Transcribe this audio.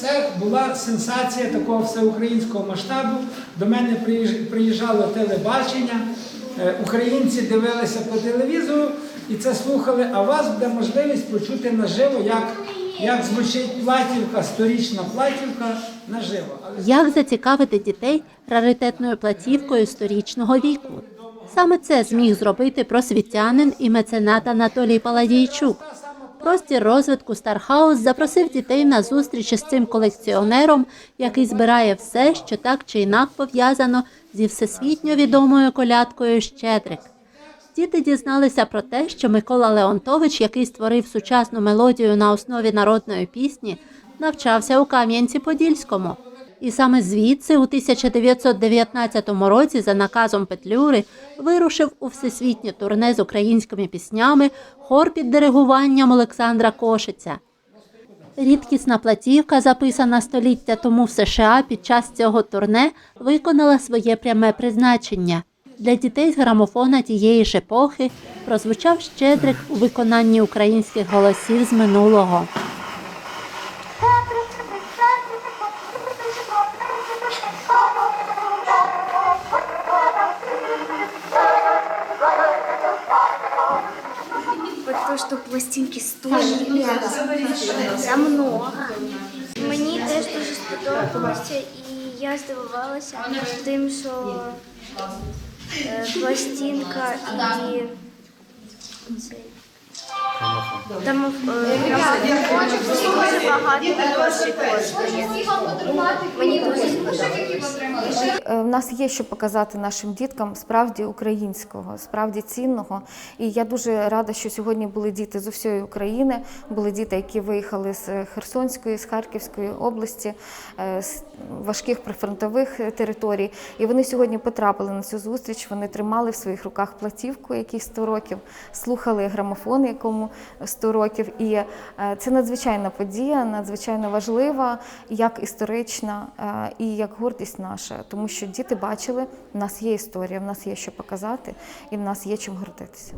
це була сенсація такого всеукраїнського масштабу. До мене приїжджало телебачення, е, українці дивилися по телевізору і це слухали, а у вас буде можливість почути наживо, як, як звучить платівка, сторічна платівка наживо. Як зацікавити дітей раритетною платівкою сторічного віку? Саме це зміг зробити просвітянин і меценат Анатолій Паладійчук. Простір розвитку Стархаус запросив дітей на зустріч із цим колекціонером, який збирає все, що так чи інак пов'язано зі всесвітньо відомою колядкою Щедрик. Діти дізналися про те, що Микола Леонтович, який створив сучасну мелодію на основі народної пісні, навчався у Кам'янці-Подільському. І саме звідси у 1919 році за наказом Петлюри вирушив у всесвітнє турне з українськими піснями хор під диригуванням Олександра Кошиця. Рідкісна платівка, записана століття тому в США під час цього турне, виконала своє пряме призначення. Для дітей з грамофона тієї ж епохи прозвучав щедрик у виконанні українських голосів з минулого. Потому что пластинки стоять за много. Мені теж дуже сподобалося, і я здивувалася тим, що е, пластинка і цей. Там е. Е, нас є що показати нашим діткам справді українського, справді цінного. І я дуже рада, що сьогодні були діти з усієї України, були діти, які виїхали з Херсонської, з Харківської області, е, з важких прифронтових територій. І вони сьогодні потрапили на цю зустріч. Вони тримали в своїх руках платівку, якій 100 років, слухали грамофон, якому 100 років. І е, це надзвичайна подія, надзвичайно важлива, як історична е, і як гордість наша, тому що діти бачили, в нас є історія, в нас є що показати, і в нас є чим гордитися.